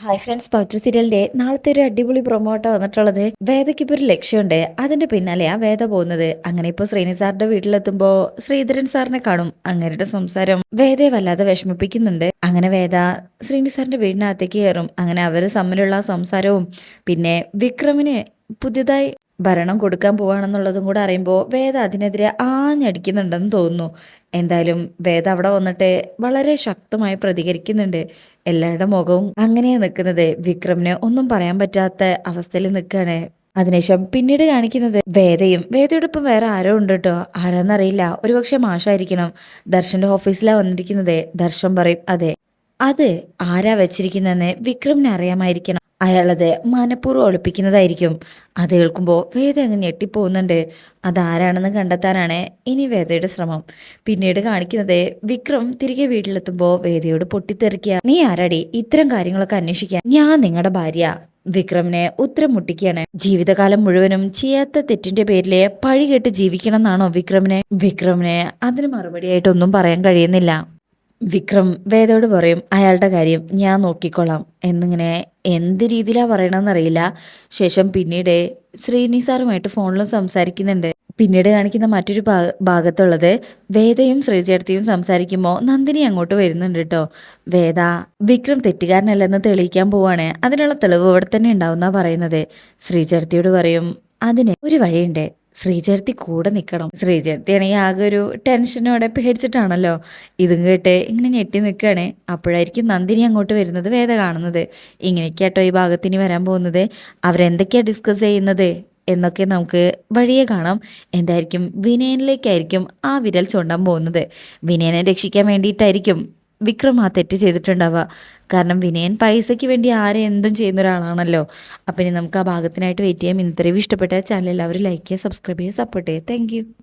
Hi friends പൗത്ര സീരിയലിന്റെ നാളത്തെ ഒരു അടിപൊളി പ്രൊമോട്ടോ വന്നിട്ടുള്ളത്. വേദയ്ക്ക് ഇപ്പോൾ ഒരു ലക്ഷ്യമുണ്ട്. അതിന്റെ പിന്നാലെ ആ വേദ പോകുന്നത്. അങ്ങനെ ഇപ്പോൾ ശ്രീനി സാറിന്റെ വീട്ടിലെത്തുമ്പോ ശ്രീധരൻ സാറിനെ കാണും. അങ്ങനെയുടെ സംസാരം. വേദയെ വല്ലാതെ വിഷമിപ്പിക്കുന്നുണ്ട്. അങ്ങനെ വേദ ശ്രീനി സാറിന്റെ വീടിനകത്തേക്ക് കയറും. അങ്ങനെ അവർ തമ്മിലുള്ള സംസാരവും പിന്നെ വിക്രമിന് പുതിയതായി ഭരണം കൊടുക്കാൻ പോവാണെന്നുള്ളതും കൂടെ അറിയുമ്പോൾ വേദ അതിനെതിരെ ആഞ്ഞടിക്കുന്നുണ്ടെന്ന് തോന്നുന്നു. എന്തായാലും വേദ അവിടെ വന്നിട്ട് വളരെ ശക്തമായി പ്രതികരിക്കുന്നുണ്ട്. എല്ലാവരുടെ മുഖവും അങ്ങനെയാണ് നിൽക്കുന്നത്. വിക്രമിന് ഒന്നും പറയാൻ പറ്റാത്ത അവസ്ഥയിൽ നിൽക്കുകയാണ്. അതിനുശേഷം പിന്നീട് കാണിക്കുന്നത് വേദയും. വേദയുടെ ഒപ്പം വേറെ ആരോ ഉണ്ട് കേട്ടോ. ആരാന്നറിയില്ല ഒരുപക്ഷെ മാഷായിരിക്കണം. ദർശന്റെ ഓഫീസിലാണ് വന്നിരിക്കുന്നത്. ദർശൻ പറയും അതെ. അത് ആരാ വെച്ചിരിക്കുന്നതെന്ന് വിക്രമിന് അറിയാമായിരിക്കണം. അയാളത് മനഃപൂർവം ഒളിപ്പിക്കുന്നതായിരിക്കും. അത് കേൾക്കുമ്പോൾ വേദ അങ്ങ് ഞെട്ടിപ്പോകുന്നുണ്ട്. അതാരാണെന്ന് കണ്ടെത്താനാണ് ഇനി വേദയുടെ ശ്രമം. പിന്നീട് കാണിക്കുന്നത് വിക്രം തിരികെ വീട്ടിലെത്തുമ്പോൾ വേദയോട് പൊട്ടിത്തെറിക്കുക. നീ ആരാടി? ഇത്തരം കാര്യങ്ങളൊക്കെ അന്വേഷിക്കാൻ. ഞാൻ നിങ്ങളുടെ ഭാര്യ. വിക്രമിനെ ഉത്തരം മുട്ടിക്കുകയാണ്. ജീവിതകാലം മുഴുവനും ചെയ്യാത്ത തെറ്റിന്റെ പേരിൽ പഴി കേട്ട് ജീവിക്കണം എന്നാണോ വിക്രമിനെ? വിക്രമിനെ അതിന് മറുപടിയായിട്ടൊന്നും പറയാൻ കഴിയുന്നില്ല. വിക്രം വേദയോട് പറയും അയാളുടെ കാര്യം ഞാൻ നോക്കിക്കൊള്ളാം. എന്നിങ്ങനെ എന്ത് രീതിയിലാണ് പറയണമെന്നറിയില്ല ശേഷം പിന്നീട് ശ്രീനി സാറുമായിട്ട് ഫോണിലും സംസാരിക്കുന്നുണ്ട്. പിന്നീട് കാണിക്കുന്ന മറ്റൊരു ഭാഗത്തുള്ളത് വേദയും ശ്രീചേർത്തിയും സംസാരിക്കുമ്പോൾ നന്ദിനി അങ്ങോട്ട് വരുന്നുണ്ട് കേട്ടോ വേദ വിക്രം തെറ്റുകാരനല്ലെന്ന് തെളിയിക്കാൻ പോവാണ്. അതിനുള്ള തെളിവ് ഇവിടെ തന്നെ ഉണ്ടാവുന്ന പറയുന്നത്. ശ്രീചേർത്തിയോട് പറയും അതിന് ഒരു വഴിയുണ്ട്. ശ്രീചേർത്തി കൂടെ നിൽക്കണം ശ്രീചേർത്തിയാണെങ്കിൽ ആകെ ഒരു ടെൻഷനോടെ പേടിച്ചിട്ടാണല്ലോ. ഇതും കേട്ട് ഇങ്ങനെ ഞെട്ടി നിൽക്കുകയാണ്. അപ്പോഴായിരിക്കും നന്ദിനി അങ്ങോട്ട് വരുന്നത് വേദ കാണുന്നത്. ഇങ്ങനെയൊക്കെയാട്ടോ ഈ ഭാഗത്തിന് വരാൻ പോകുന്നത്. അവരെന്തൊക്കെയാണ് ഡിസ്കസ് ചെയ്യുന്നത് എന്നൊക്കെ നമുക്ക് വഴിയെ കാണാം. എന്തായിരിക്കും വിനയനിലേക്കായിരിക്കും ആ വിരൽ ചൂണ്ടാൻ പോകുന്നത്. വിനയനെ രക്ഷിക്കാൻ വേണ്ടിയിട്ടായിരിക്കും വിക്രം ആ തെറ്റ് ചെയ്തിട്ടുണ്ടാവുക. കാരണം വിനയൻ പൈസയ്ക്ക് വേണ്ടി ആരെ എന്തും ചെയ്യുന്ന ഒരാളാണല്ലോ. അപ്പം ഇനി നമുക്ക് ആ ഭാഗത്തിനായിട്ട് വെയിറ്റ് ചെയ്യാം. ഇന്നത്തെ ഇഷ്ടപ്പെട്ട ചാനൽ എല്ലാവരും ലൈക്ക് ചെയ്യുക സബ്സ്ക്രൈബ് ചെയ്യുക സപ്പോർട്ട് ചെയ്യുക. താങ്ക്